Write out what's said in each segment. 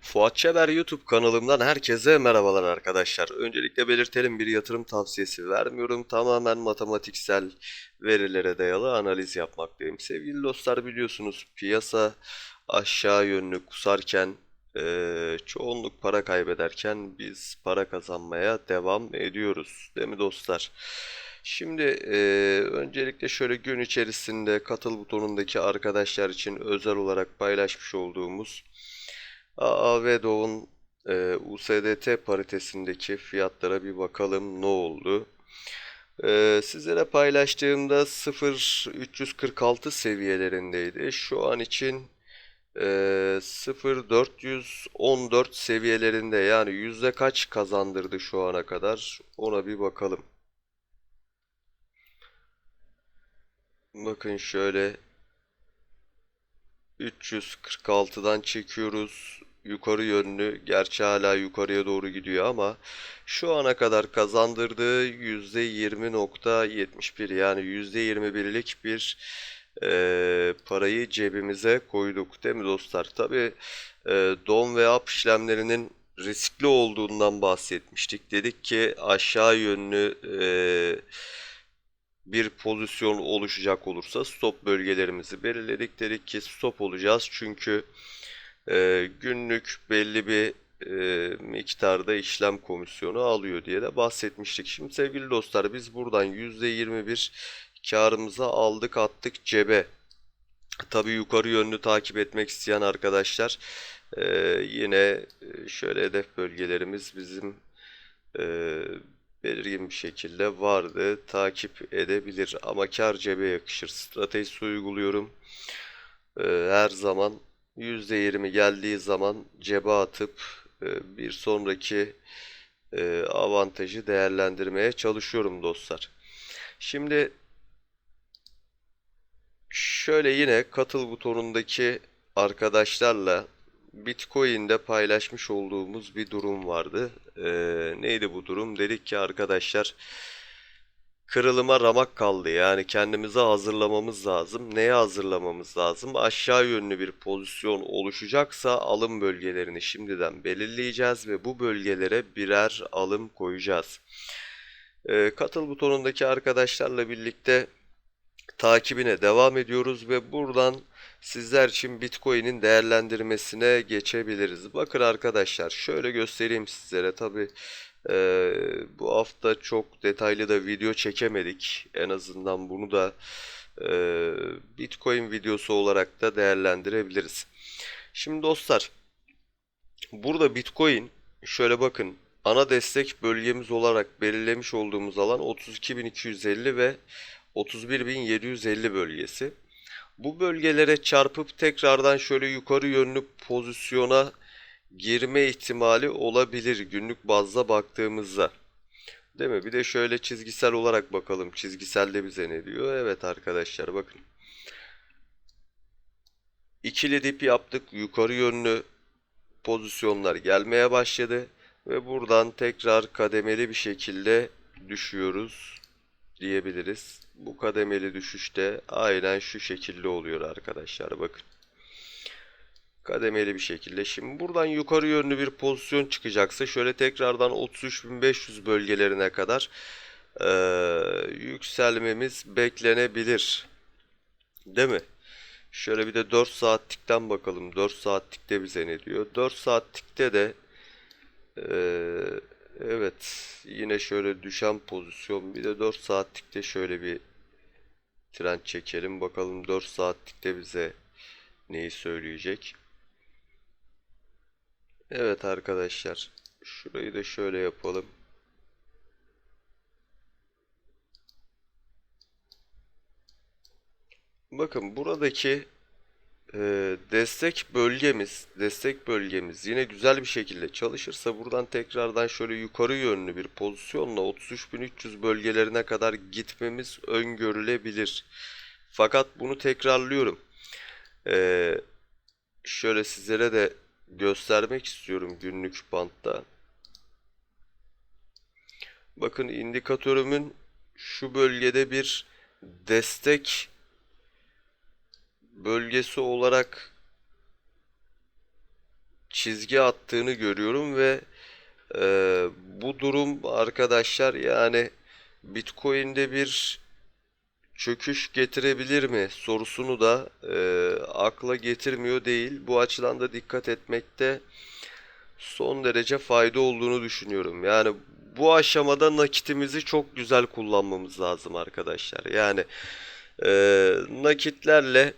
Fuat Çeber YouTube kanalımdan herkese merhabalar arkadaşlar. Öncelikle belirtelim bir yatırım tavsiyesi vermiyorum. Tamamen matematiksel verilere dayalı analiz yapmaktayım. Sevgili dostlar biliyorsunuz piyasa aşağı yönlü kusarken eee, çoğunluk para kaybederken biz para kazanmaya devam ediyoruz. Değil mi dostlar? Şimdi eee, öncelikle şöyle gün içerisinde katıl butonundaki arkadaşlar için özel olarak paylaşmış olduğumuz AAV Doğu'nun e, USDT paritesindeki fiyatlara bir bakalım ne oldu. E, sizlere paylaştığımda 0.346 seviyelerindeydi. Şu an için e, 0.414 seviyelerinde yani yüzde kaç kazandırdı şu ana kadar ona bir bakalım. Bakın şöyle 346'dan çekiyoruz. Yukarı yönlü. Gerçi hala yukarıya doğru gidiyor ama şu ana kadar kazandırdığı %20.71 yani %21'lik bir e, parayı cebimize koyduk. Değil mi dostlar? Tabii e, don ve up işlemlerinin riskli olduğundan bahsetmiştik. Dedik ki aşağı yönlü e, bir pozisyon oluşacak olursa stop bölgelerimizi belirledik. Dedik ki stop olacağız çünkü e, günlük belli bir e, miktarda işlem komisyonu alıyor diye de bahsetmiştik. Şimdi sevgili dostlar biz buradan %21 karımızı aldık attık cebe. Tabii yukarı yönlü takip etmek isteyen arkadaşlar e, yine e, şöyle hedef bölgelerimiz bizim e, belirgin bir şekilde vardı. Takip edebilir ama kar cebe yakışır. Stratejisi uyguluyorum. Ee, her zaman %20 geldiği zaman cebe atıp e, bir sonraki e, avantajı değerlendirmeye çalışıyorum dostlar. Şimdi şöyle yine katıl butonundaki arkadaşlarla Bitcoin'de paylaşmış olduğumuz bir durum vardı. Ee, neydi bu durum? Dedik ki arkadaşlar kırılıma ramak kaldı. Yani kendimizi hazırlamamız lazım. Neye hazırlamamız lazım? Aşağı yönlü bir pozisyon oluşacaksa alım bölgelerini şimdiden belirleyeceğiz ve bu bölgelere birer alım koyacağız. Ee, katıl butonundaki arkadaşlarla birlikte takibine devam ediyoruz ve buradan sizler için Bitcoin'in değerlendirmesine geçebiliriz. Bakın arkadaşlar şöyle göstereyim sizlere. Tabi bu hafta çok detaylı da video çekemedik. En azından bunu da e, Bitcoin videosu olarak da değerlendirebiliriz. Şimdi dostlar burada Bitcoin şöyle bakın ana destek bölgemiz olarak belirlemiş olduğumuz alan 32.250 ve 31.750 bölgesi. Bu bölgelere çarpıp tekrardan şöyle yukarı yönlü pozisyona girme ihtimali olabilir günlük bazda baktığımızda. Değil mi? Bir de şöyle çizgisel olarak bakalım. Çizgisel de bize ne diyor? Evet arkadaşlar bakın. İkili dip yaptık. Yukarı yönlü pozisyonlar gelmeye başladı. Ve buradan tekrar kademeli bir şekilde düşüyoruz diyebiliriz. Bu kademeli düşüşte aynen şu şekilde oluyor arkadaşlar bakın. Kademeli bir şekilde. Şimdi buradan yukarı yönlü bir pozisyon çıkacaksa şöyle tekrardan 33.500 bölgelerine kadar e, yükselmemiz beklenebilir. Değil mi? Şöyle bir de 4 saatlikten bakalım. 4 saatlikte bize ne diyor? 4 saatlikte de eee Evet. Yine şöyle düşen pozisyon. Bir de 4 saatlikte şöyle bir trend çekelim. Bakalım 4 saatlikte bize neyi söyleyecek. Evet arkadaşlar. Şurayı da şöyle yapalım. Bakın buradaki ee, destek bölgemiz, destek bölgemiz yine güzel bir şekilde çalışırsa buradan tekrardan şöyle yukarı yönlü bir pozisyonla 33.300 bölgelerine kadar gitmemiz öngörülebilir. Fakat bunu tekrarlıyorum. Ee, şöyle sizlere de göstermek istiyorum günlük bantta. Bakın indikatörümün şu bölgede bir destek bölgesi olarak çizgi attığını görüyorum ve e, bu durum arkadaşlar yani Bitcoin'de bir çöküş getirebilir mi sorusunu da e, akla getirmiyor değil. Bu açıdan da dikkat etmekte son derece fayda olduğunu düşünüyorum. Yani bu aşamada nakitimizi çok güzel kullanmamız lazım arkadaşlar. Yani e, nakitlerle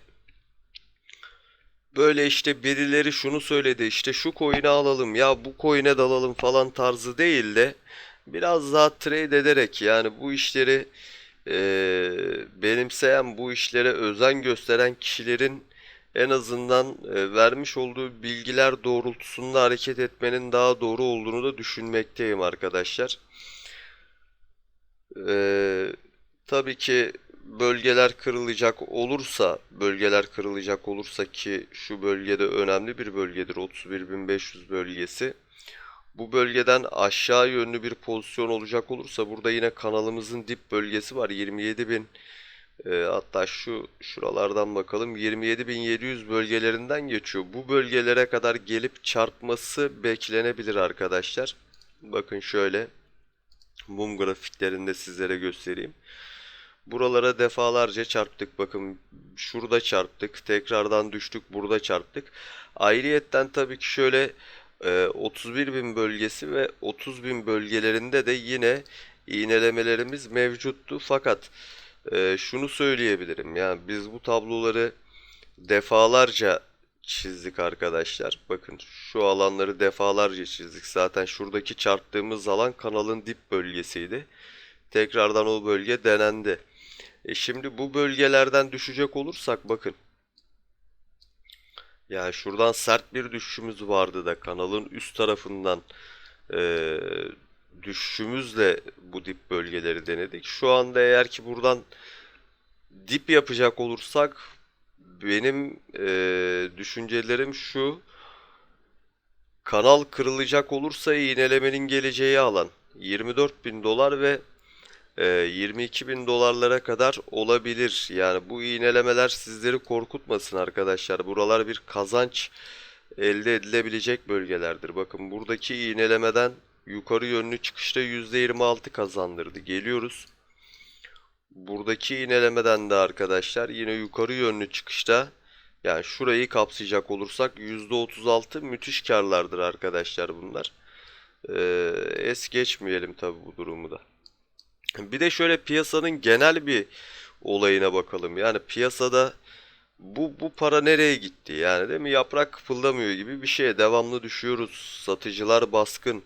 böyle işte birileri şunu söyledi işte şu coin'i alalım ya bu coin'e dalalım falan tarzı değil de biraz daha trade ederek yani bu işleri e, benimseyen bu işlere özen gösteren kişilerin en azından e, vermiş olduğu bilgiler doğrultusunda hareket etmenin daha doğru olduğunu da düşünmekteyim arkadaşlar. Ee, tabii ki bölgeler kırılacak olursa, bölgeler kırılacak olursa ki şu bölgede önemli bir bölgedir 31.500 bölgesi. Bu bölgeden aşağı yönlü bir pozisyon olacak olursa burada yine kanalımızın dip bölgesi var 27.000 e, hatta şu şuralardan bakalım 27.700 bölgelerinden geçiyor. Bu bölgelere kadar gelip çarpması beklenebilir arkadaşlar. Bakın şöyle mum grafiklerinde sizlere göstereyim. Buralara defalarca çarptık. Bakın şurada çarptık. Tekrardan düştük. Burada çarptık. Ayrıyetten tabii ki şöyle e, 31.000 bölgesi ve 30.000 bölgelerinde de yine iğnelemelerimiz mevcuttu. Fakat e, şunu söyleyebilirim. Yani biz bu tabloları defalarca çizdik arkadaşlar. Bakın şu alanları defalarca çizdik. Zaten şuradaki çarptığımız alan kanalın dip bölgesiydi. Tekrardan o bölge denendi. E şimdi bu bölgelerden düşecek olursak bakın. Yani şuradan sert bir düşüşümüz vardı da kanalın üst tarafından e, düşüşümüzle bu dip bölgeleri denedik. Şu anda eğer ki buradan dip yapacak olursak benim e, düşüncelerim şu. Kanal kırılacak olursa iğnelemenin geleceği alan 24 bin dolar ve 22 bin dolarlara kadar olabilir. Yani bu iğnelemeler sizleri korkutmasın arkadaşlar. Buralar bir kazanç elde edilebilecek bölgelerdir. Bakın buradaki iğnelemeden yukarı yönlü çıkışta %26 kazandırdı. Geliyoruz. Buradaki iğnelemeden de arkadaşlar yine yukarı yönlü çıkışta yani şurayı kapsayacak olursak %36 müthiş karlardır arkadaşlar bunlar. Ee, es geçmeyelim tabi bu durumu da. Bir de şöyle piyasanın genel bir olayına bakalım. Yani piyasada bu bu para nereye gitti? Yani değil mi? Yaprak kıpıldamıyor gibi bir şeye devamlı düşüyoruz. Satıcılar baskın.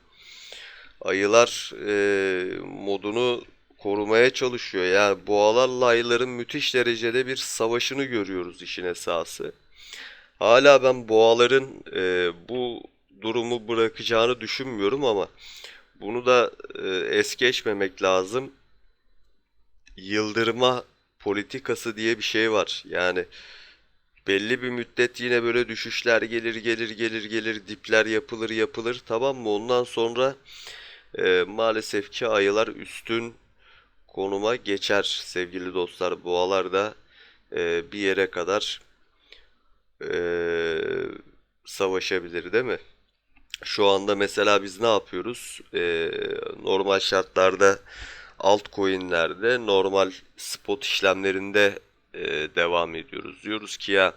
Ayılar e, modunu korumaya çalışıyor. Yani boğalarla ayıların müthiş derecede bir savaşını görüyoruz işin esası. Hala ben boğaların e, bu durumu bırakacağını düşünmüyorum ama bunu da e, es geçmemek lazım. Yıldırma politikası diye bir şey var. Yani belli bir müddet yine böyle düşüşler gelir gelir gelir gelir dipler yapılır yapılır tamam mı? Ondan sonra e, maalesef ki ayılar üstün konuma geçer sevgili dostlar. Boğalar da e, bir yere kadar e, savaşabilir değil mi? Şu anda mesela biz ne yapıyoruz? E, normal şartlarda altcoin'lerde normal spot işlemlerinde e, devam ediyoruz. Diyoruz ki ya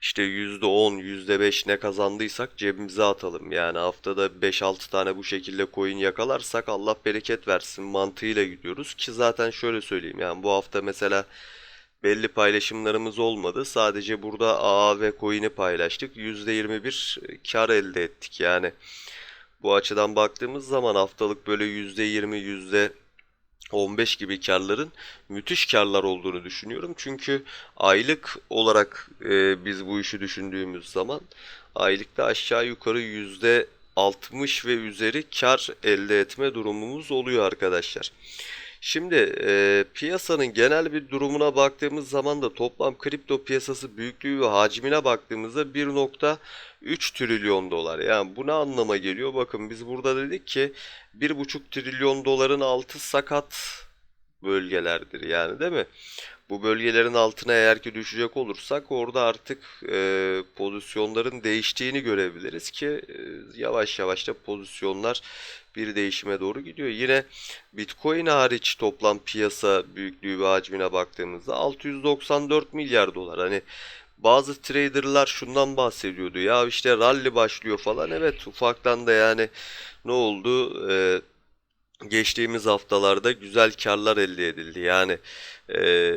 işte %10, %5 ne kazandıysak cebimize atalım. Yani haftada 5-6 tane bu şekilde coin yakalarsak Allah bereket versin mantığıyla gidiyoruz. Ki zaten şöyle söyleyeyim yani bu hafta mesela belli paylaşımlarımız olmadı. Sadece burada AA ve coin'i paylaştık. %21 kar elde ettik. Yani bu açıdan baktığımız zaman haftalık böyle %20, yüzde 15 gibi karların müthiş karlar olduğunu düşünüyorum. Çünkü aylık olarak e, biz bu işi düşündüğümüz zaman aylıkta aşağı yukarı yüzde 60 ve üzeri kar elde etme durumumuz oluyor arkadaşlar. Şimdi e, piyasanın genel bir durumuna baktığımız zaman da toplam kripto piyasası büyüklüğü ve hacmine baktığımızda 1.3 trilyon dolar. Yani bu ne anlama geliyor? Bakın biz burada dedik ki 1.5 trilyon doların altı sakat bölgelerdir yani değil mi? Bu bölgelerin altına eğer ki düşecek olursak orada artık e, pozisyonların değiştiğini görebiliriz ki e, yavaş yavaş da pozisyonlar bir değişime doğru gidiyor. Yine Bitcoin hariç toplam piyasa büyüklüğü ve hacmine baktığımızda 694 milyar dolar. Hani bazı traderlar şundan bahsediyordu ya işte rally başlıyor falan. Evet ufaktan da yani ne oldu? Ee, geçtiğimiz haftalarda güzel karlar elde edildi. Yani ee,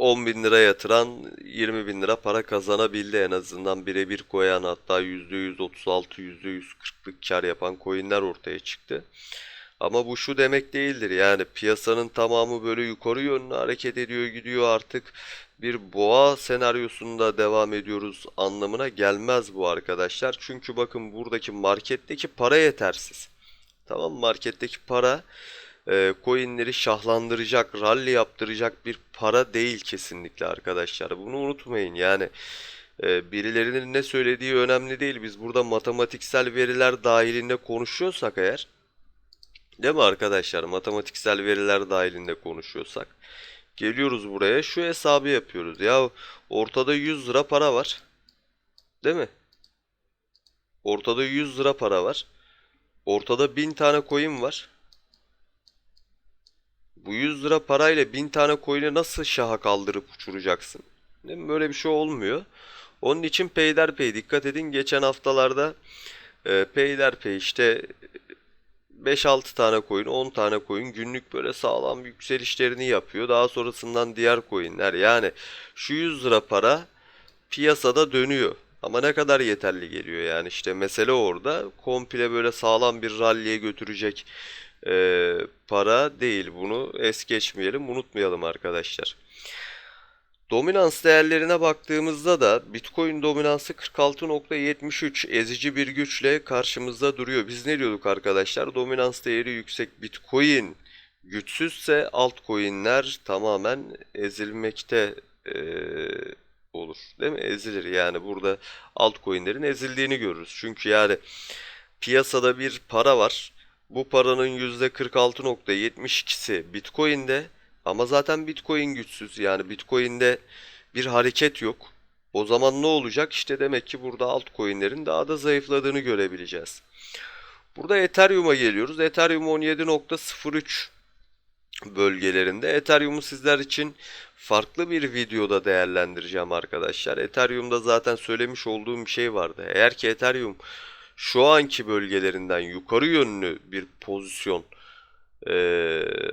10 bin lira yatıran 20 bin lira para kazanabildi en azından birebir koyan hatta %136 %140'lık kar yapan coinler ortaya çıktı. Ama bu şu demek değildir yani piyasanın tamamı böyle yukarı yönlü hareket ediyor gidiyor artık bir boğa senaryosunda devam ediyoruz anlamına gelmez bu arkadaşlar. Çünkü bakın buradaki marketteki para yetersiz. Tamam marketteki para e, coinleri şahlandıracak, rally yaptıracak bir para değil kesinlikle arkadaşlar. Bunu unutmayın yani. e, birilerinin ne söylediği önemli değil. Biz burada matematiksel veriler dahilinde konuşuyorsak eğer Değil mi arkadaşlar? Matematiksel veriler dahilinde konuşuyorsak. Geliyoruz buraya şu hesabı yapıyoruz. Ya ortada 100 lira para var. Değil mi? Ortada 100 lira para var. Ortada 1000 tane coin var. Bu 100 lira parayla 1000 tane coin'i nasıl şaha kaldırıp uçuracaksın? Değil mi? Böyle bir şey olmuyor. Onun için peyderpey dikkat edin. Geçen haftalarda e, peyderpey işte 5-6 tane coin, 10 tane coin günlük böyle sağlam yükselişlerini yapıyor. Daha sonrasından diğer coinler yani şu 100 lira para piyasada dönüyor. Ama ne kadar yeterli geliyor yani işte mesele orada komple böyle sağlam bir rally'e götürecek e, para değil. Bunu es geçmeyelim, unutmayalım arkadaşlar. Dominans değerlerine baktığımızda da Bitcoin dominansı 46.73 ezici bir güçle karşımızda duruyor. Biz ne diyorduk arkadaşlar? Dominans değeri yüksek Bitcoin güçsüzse altcoin'ler tamamen ezilmekte ee, olur. Değil mi? Ezilir yani burada altcoin'lerin ezildiğini görürüz. Çünkü yani piyasada bir para var. Bu paranın %46.72'si Bitcoin'de. Ama zaten Bitcoin güçsüz. Yani Bitcoin'de bir hareket yok. O zaman ne olacak? İşte demek ki burada altcoin'lerin daha da zayıfladığını görebileceğiz. Burada Ethereum'a geliyoruz. Ethereum 17.03 bölgelerinde. Ethereum'u sizler için farklı bir videoda değerlendireceğim arkadaşlar. Ethereum'da zaten söylemiş olduğum bir şey vardı. Eğer ki Ethereum şu anki bölgelerinden yukarı yönlü bir pozisyon e,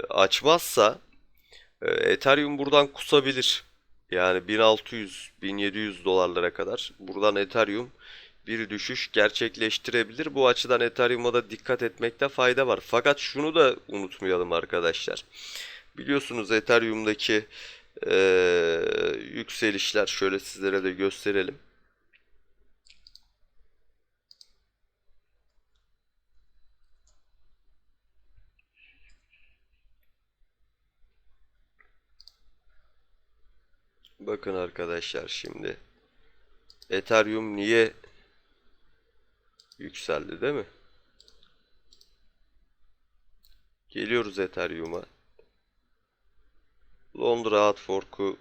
açmazsa e, Ethereum buradan kusabilir. Yani 1600-1700 dolarlara kadar buradan Ethereum bir düşüş gerçekleştirebilir. Bu açıdan Ethereum'a da dikkat etmekte fayda var. Fakat şunu da unutmayalım arkadaşlar. Biliyorsunuz Ethereum'daki e, yükselişler şöyle sizlere de gösterelim. Bakın arkadaşlar şimdi Ethereum niye yükseldi değil mi? Geliyoruz Ethereum'a. Londra hard fork'u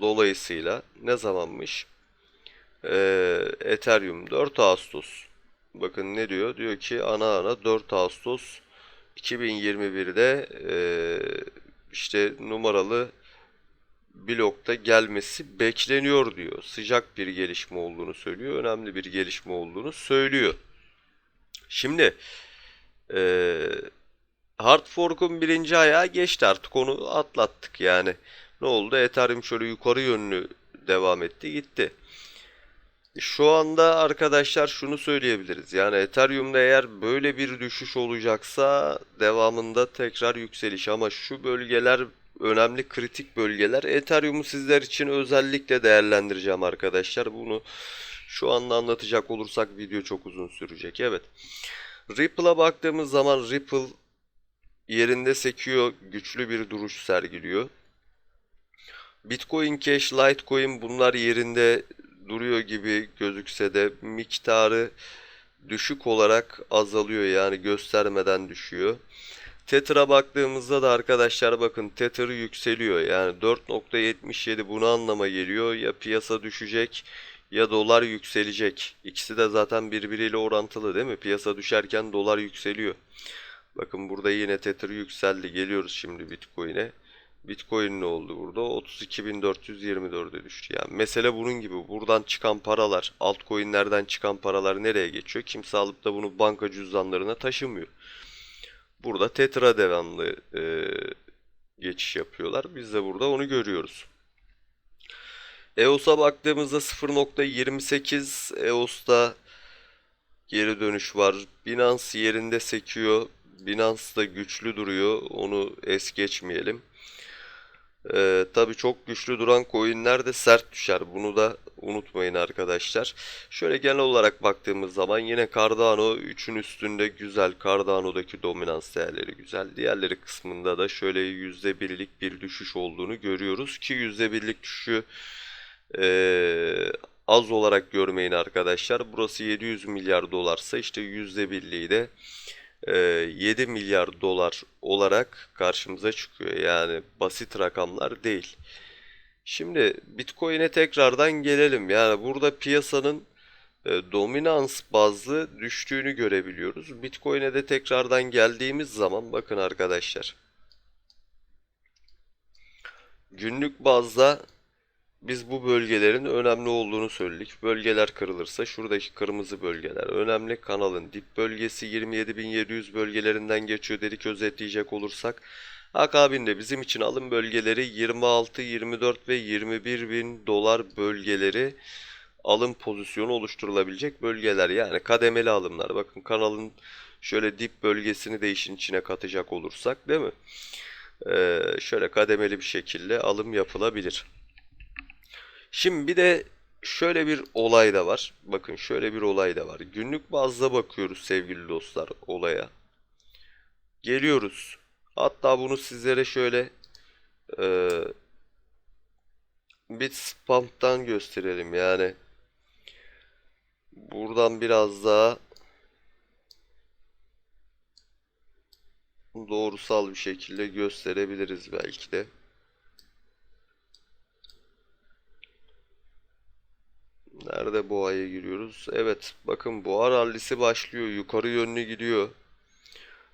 dolayısıyla ne zamanmış? Ee, Ethereum 4 Ağustos. Bakın ne diyor? Diyor ki ana ana 4 Ağustos 2021'de ee, işte numaralı blokta gelmesi bekleniyor diyor. Sıcak bir gelişme olduğunu söylüyor. Önemli bir gelişme olduğunu söylüyor. Şimdi e, hard fork'un birinci ayağı geçti artık onu atlattık yani. Ne oldu? Ethereum şöyle yukarı yönlü devam etti gitti. Şu anda arkadaşlar şunu söyleyebiliriz. Yani Ethereum'da eğer böyle bir düşüş olacaksa devamında tekrar yükseliş ama şu bölgeler önemli kritik bölgeler. Ethereum'u sizler için özellikle değerlendireceğim arkadaşlar. Bunu şu anda anlatacak olursak video çok uzun sürecek. Evet. Ripple'a baktığımız zaman Ripple yerinde sekiyor, güçlü bir duruş sergiliyor. Bitcoin Cash, Litecoin bunlar yerinde duruyor gibi gözükse de miktarı düşük olarak azalıyor yani göstermeden düşüyor. Tether'a baktığımızda da arkadaşlar bakın Tether yükseliyor. Yani 4.77 bunu anlama geliyor. Ya piyasa düşecek ya dolar yükselecek. İkisi de zaten birbiriyle orantılı değil mi? Piyasa düşerken dolar yükseliyor. Bakın burada yine Tether yükseldi. Geliyoruz şimdi Bitcoin'e. Bitcoin ne oldu burada? 32.424'e düştü. Yani mesele bunun gibi. Buradan çıkan paralar, altcoin'lerden çıkan paralar nereye geçiyor? Kimse alıp da bunu banka cüzdanlarına taşımıyor. Burada Tetra devamlı e, geçiş yapıyorlar. Biz de burada onu görüyoruz. EOS'a baktığımızda 0.28 EOS'ta geri dönüş var. Binance yerinde sekiyor. Binance da güçlü duruyor. Onu es geçmeyelim. Ee, tabii çok güçlü duran coinler de sert düşer. Bunu da unutmayın arkadaşlar. Şöyle genel olarak baktığımız zaman yine Cardano 3'ün üstünde güzel. Cardano'daki dominans değerleri güzel. Diğerleri kısmında da şöyle %1'lik bir düşüş olduğunu görüyoruz ki %1'lik düşüşü ee, az olarak görmeyin arkadaşlar. Burası 700 milyar dolarsa işte %1'liği de 7 milyar dolar olarak karşımıza çıkıyor. Yani basit rakamlar değil. Şimdi Bitcoin'e tekrardan gelelim. Yani burada piyasanın dominans bazlı düştüğünü görebiliyoruz. Bitcoin'e de tekrardan geldiğimiz zaman bakın arkadaşlar. Günlük bazda biz bu bölgelerin önemli olduğunu söyledik. Bölgeler kırılırsa şuradaki kırmızı bölgeler önemli. Kanalın dip bölgesi 27.700 bölgelerinden geçiyor dedik özetleyecek olursak. Akabinde bizim için alım bölgeleri 26, 24 ve 21 bin dolar bölgeleri alım pozisyonu oluşturulabilecek bölgeler. Yani kademeli alımlar. Bakın kanalın şöyle dip bölgesini de işin içine katacak olursak değil mi? Ee, şöyle kademeli bir şekilde alım yapılabilir. Şimdi bir de şöyle bir olay da var. Bakın şöyle bir olay da var. Günlük bazda bakıyoruz sevgili dostlar olaya. Geliyoruz. Hatta bunu sizlere şöyle e, Bitspump'tan gösterelim. Yani buradan biraz daha doğrusal bir şekilde gösterebiliriz belki de. Nerede boğaya giriyoruz? Evet bakın boğa rallisi başlıyor. Yukarı yönlü gidiyor.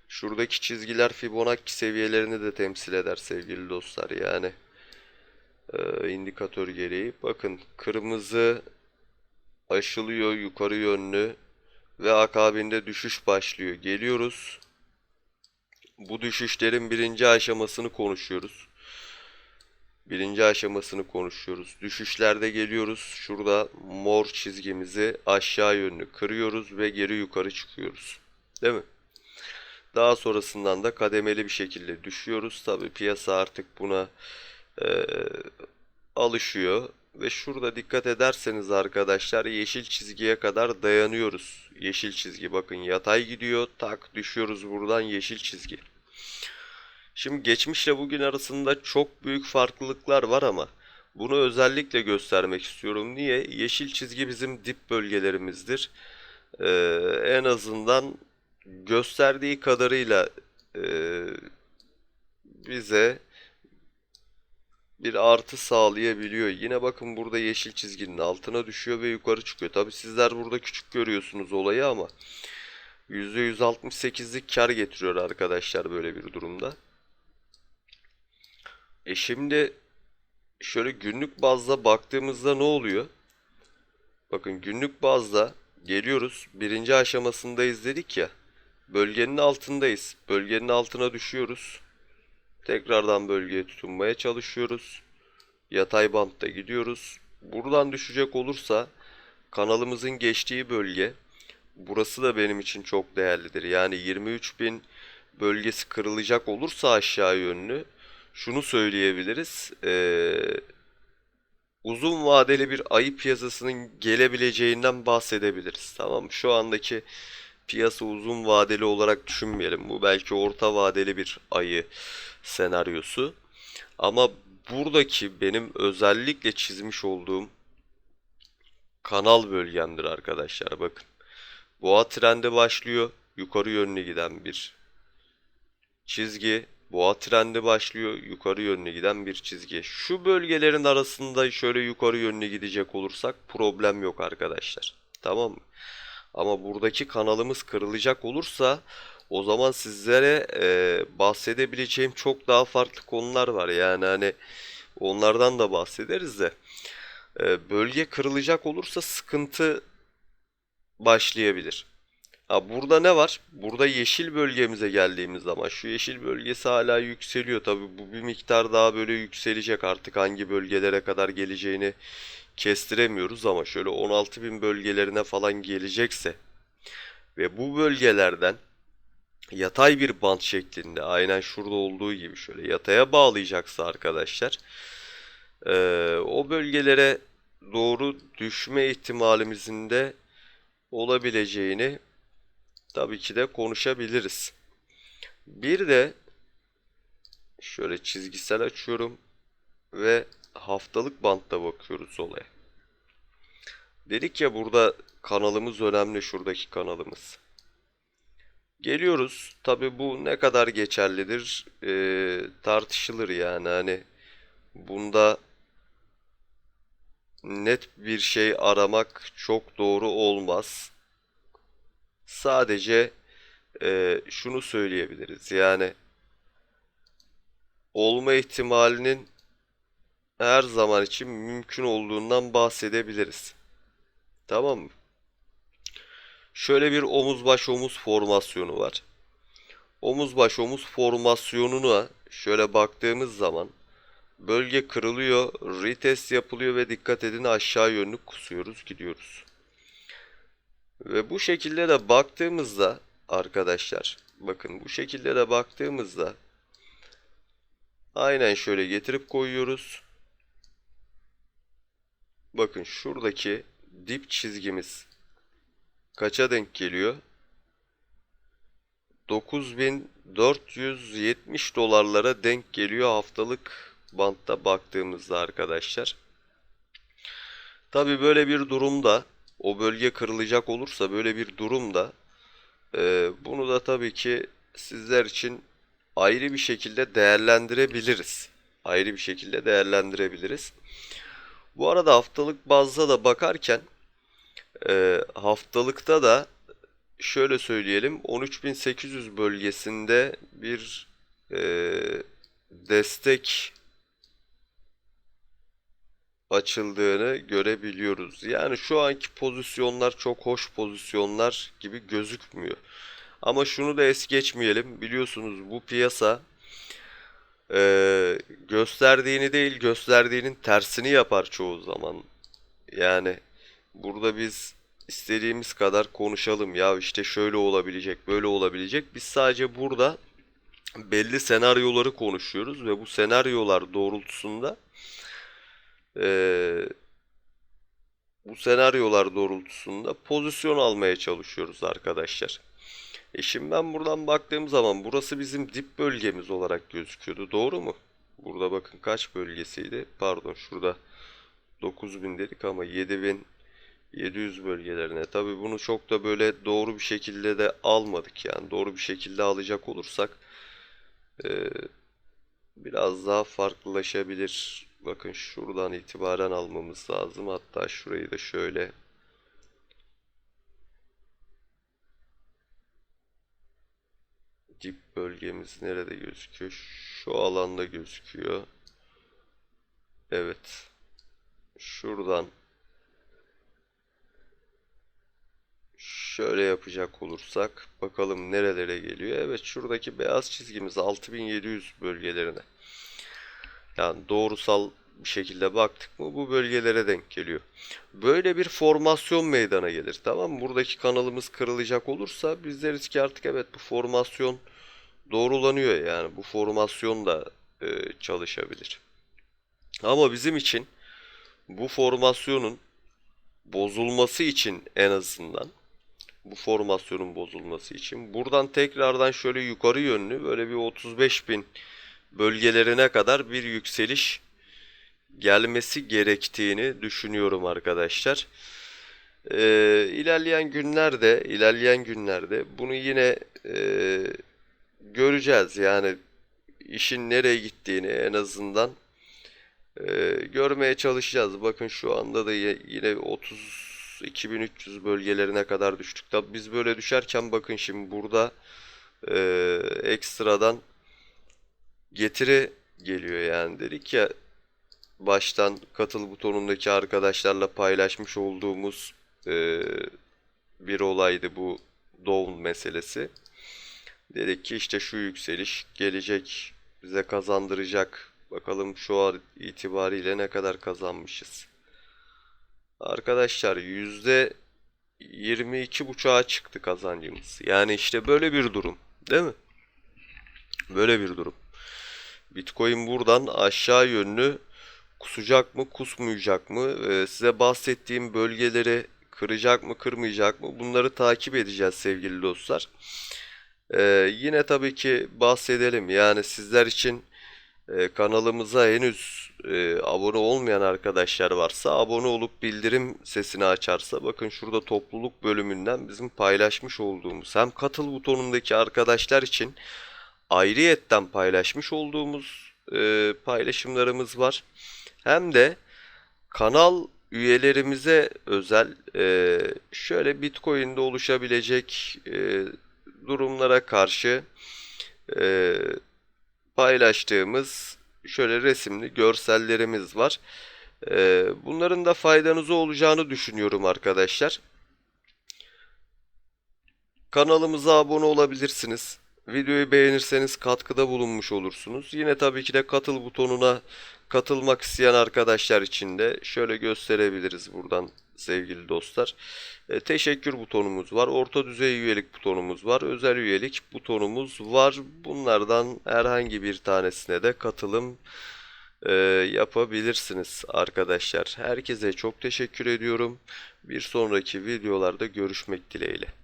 Şuradaki çizgiler Fibonacci seviyelerini de temsil eder sevgili dostlar. Yani e, indikatör gereği. Bakın kırmızı aşılıyor yukarı yönlü ve akabinde düşüş başlıyor. Geliyoruz. Bu düşüşlerin birinci aşamasını konuşuyoruz. Birinci aşamasını konuşuyoruz. Düşüşlerde geliyoruz. Şurada mor çizgimizi aşağı yönlü kırıyoruz ve geri yukarı çıkıyoruz. Değil mi? Daha sonrasından da kademeli bir şekilde düşüyoruz. Tabi piyasa artık buna e, alışıyor. Ve şurada dikkat ederseniz arkadaşlar yeşil çizgiye kadar dayanıyoruz. Yeşil çizgi bakın yatay gidiyor. Tak düşüyoruz buradan yeşil çizgi. Şimdi geçmişle bugün arasında çok büyük farklılıklar var ama bunu özellikle göstermek istiyorum. Niye? Yeşil çizgi bizim dip bölgelerimizdir. Ee, en azından gösterdiği kadarıyla e, bize bir artı sağlayabiliyor. Yine bakın burada yeşil çizginin altına düşüyor ve yukarı çıkıyor. Tabi sizler burada küçük görüyorsunuz olayı ama %168'lik kar getiriyor arkadaşlar böyle bir durumda. E şimdi şöyle günlük bazda baktığımızda ne oluyor? Bakın günlük bazda geliyoruz. Birinci aşamasındayız dedik ya. Bölgenin altındayız. Bölgenin altına düşüyoruz. Tekrardan bölgeye tutunmaya çalışıyoruz. Yatay bantta gidiyoruz. Buradan düşecek olursa kanalımızın geçtiği bölge burası da benim için çok değerlidir. Yani 23.000 bölgesi kırılacak olursa aşağı yönlü şunu söyleyebiliriz. Ee, uzun vadeli bir ayı piyasasının gelebileceğinden bahsedebiliriz. Tamam Şu andaki piyasa uzun vadeli olarak düşünmeyelim. Bu belki orta vadeli bir ayı senaryosu. Ama buradaki benim özellikle çizmiş olduğum kanal bölgemdir arkadaşlar. Bakın. Boğa trendi başlıyor. Yukarı yönlü giden bir çizgi boğa trendi başlıyor. Yukarı yönlü giden bir çizgi. Şu bölgelerin arasında şöyle yukarı yönlü gidecek olursak problem yok arkadaşlar. Tamam mı? Ama buradaki kanalımız kırılacak olursa o zaman sizlere e, bahsedebileceğim çok daha farklı konular var. Yani hani onlardan da bahsederiz de. E, bölge kırılacak olursa sıkıntı başlayabilir. Ha burada ne var? Burada yeşil bölgemize geldiğimiz zaman şu yeşil bölgesi hala yükseliyor. Tabii bu bir miktar daha böyle yükselecek. Artık hangi bölgelere kadar geleceğini kestiremiyoruz ama şöyle 16.000 bölgelerine falan gelecekse ve bu bölgelerden yatay bir bant şeklinde aynen şurada olduğu gibi şöyle yataya bağlayacaksa arkadaşlar eee, o bölgelere doğru düşme ihtimalimizin de olabileceğini tabii ki de konuşabiliriz. Bir de şöyle çizgisel açıyorum ve haftalık bantta bakıyoruz olaya. Dedik ya burada kanalımız önemli şuradaki kanalımız. Geliyoruz. Tabii bu ne kadar geçerlidir eee, tartışılır yani hani bunda net bir şey aramak çok doğru olmaz. Sadece eee, şunu söyleyebiliriz yani olma ihtimalinin her zaman için mümkün olduğundan bahsedebiliriz. Tamam mı? Şöyle bir omuz baş omuz formasyonu var. Omuz baş omuz formasyonuna şöyle baktığımız zaman bölge kırılıyor, retest yapılıyor ve dikkat edin aşağı yönlü kusuyoruz, gidiyoruz. Ve bu şekilde de baktığımızda arkadaşlar, bakın bu şekilde de baktığımızda aynen şöyle getirip koyuyoruz. Bakın şuradaki dip çizgimiz kaça denk geliyor? 9470 dolarlara denk geliyor haftalık bantta baktığımızda arkadaşlar. Tabi böyle bir durumda o bölge kırılacak olursa böyle bir durumda e, bunu da tabii ki sizler için ayrı bir şekilde değerlendirebiliriz. Ayrı bir şekilde değerlendirebiliriz. Bu arada haftalık bazda da bakarken e, haftalıkta da şöyle söyleyelim 13.800 bölgesinde bir e, destek açıldığını görebiliyoruz. Yani şu anki pozisyonlar çok hoş pozisyonlar gibi gözükmüyor. Ama şunu da es geçmeyelim. Biliyorsunuz bu piyasa e, gösterdiğini değil gösterdiğinin tersini yapar çoğu zaman. Yani burada biz istediğimiz kadar konuşalım ya işte şöyle olabilecek böyle olabilecek. Biz sadece burada belli senaryoları konuşuyoruz ve bu senaryolar doğrultusunda eee, bu senaryolar doğrultusunda pozisyon almaya çalışıyoruz arkadaşlar. E şimdi ben buradan baktığım zaman burası bizim dip bölgemiz olarak gözüküyordu. Doğru mu? Burada bakın kaç bölgesiydi? Pardon şurada 9000 dedik ama 7700 bölgelerine. Tabii bunu çok da böyle doğru bir şekilde de almadık yani. Doğru bir şekilde alacak olursak e, biraz daha farklılaşabilir. Bakın şuradan itibaren almamız lazım. Hatta şurayı da şöyle dip bölgemiz nerede gözüküyor? Şu alanda gözüküyor. Evet. Şuradan şöyle yapacak olursak bakalım nerelere geliyor. Evet şuradaki beyaz çizgimiz 6700 bölgelerine. Yani doğrusal bir şekilde baktık mı bu bölgelere denk geliyor. Böyle bir formasyon meydana gelir. Tamam mı? Buradaki kanalımız kırılacak olursa biz deriz ki artık evet bu formasyon doğrulanıyor yani bu formasyon da e, çalışabilir. Ama bizim için bu formasyonun bozulması için en azından bu formasyonun bozulması için buradan tekrardan şöyle yukarı yönlü böyle bir 35 bin bölgelerine kadar bir yükseliş gelmesi gerektiğini düşünüyorum arkadaşlar. Ee, ilerleyen günlerde ilerleyen günlerde bunu yine e, göreceğiz yani işin nereye gittiğini en azından e, görmeye çalışacağız. Bakın şu anda da yine 32.300 bölgelerine kadar düştük. Tabi biz böyle düşerken bakın şimdi burada e, ekstradan getiri geliyor yani dedik ya baştan katıl butonundaki arkadaşlarla paylaşmış olduğumuz e, bir olaydı bu Down meselesi. Dedik ki işte şu yükseliş gelecek bize kazandıracak. Bakalım şu an itibariyle ne kadar kazanmışız. Arkadaşlar yüzde 22.5'a çıktı kazancımız. Yani işte böyle bir durum, değil mi? Böyle bir durum. Bitcoin buradan aşağı yönlü kusacak mı, kusmayacak mı? Ee, size bahsettiğim bölgeleri kıracak mı, kırmayacak mı? Bunları takip edeceğiz sevgili dostlar. Ee, yine tabii ki bahsedelim. Yani sizler için e, kanalımıza henüz e, abone olmayan arkadaşlar varsa abone olup bildirim sesini açarsa bakın şurada topluluk bölümünden bizim paylaşmış olduğumuz hem katıl butonundaki arkadaşlar için ayrıyetten paylaşmış olduğumuz e, paylaşımlarımız var. Hem de kanal üyelerimize özel e, şöyle Bitcoin'de oluşabilecek e, durumlara karşı e, paylaştığımız şöyle resimli görsellerimiz var. E, bunların da faydanıza olacağını düşünüyorum arkadaşlar. Kanalımıza abone olabilirsiniz. Videoyu beğenirseniz katkıda bulunmuş olursunuz. Yine tabii ki de katıl butonuna katılmak isteyen arkadaşlar için de şöyle gösterebiliriz buradan sevgili dostlar. E, teşekkür butonumuz var. Orta düzey üyelik butonumuz var. Özel üyelik butonumuz var. Bunlardan herhangi bir tanesine de katılım e, yapabilirsiniz arkadaşlar. Herkese çok teşekkür ediyorum. Bir sonraki videolarda görüşmek dileğiyle.